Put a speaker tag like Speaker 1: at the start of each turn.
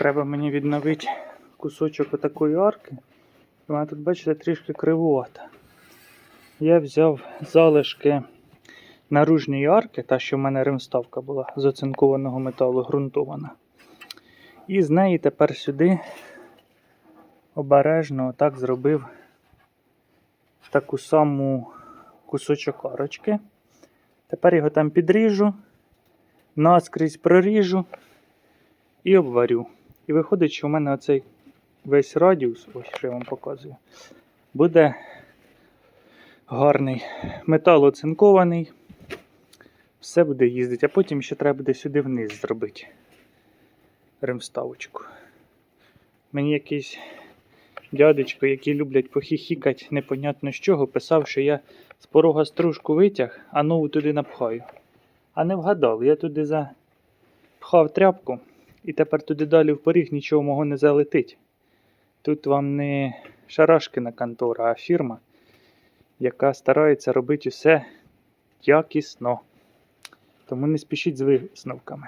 Speaker 1: Треба мені відновити кусочок отакої арки. Вона тут, бачите, трішки кривувата. Я взяв залишки наружньої арки, та що в мене ремставка була з оцинкованого металу ґрунтована. І з неї тепер сюди обережно отак зробив таку саму кусочок арочки. Тепер його там підріжу, наскрізь проріжу і обварю. І виходить, що в мене оцей весь радіус, ось що я вам показую, буде гарний. Метал оцинкований. Все буде їздити, а потім ще треба буде сюди вниз зробити ремставочку. Мені якийсь дядечко, які люблять похіхікати непонятно з чого, писав, що я з порога стружку витяг, а нову туди напхаю. А не вгадав, я туди запхав тряпку, і тепер туди далі в поріг нічого мого не залетить. Тут вам не шарашкина контора, а фірма, яка старається робити все якісно. Тому не спішіть з висновками.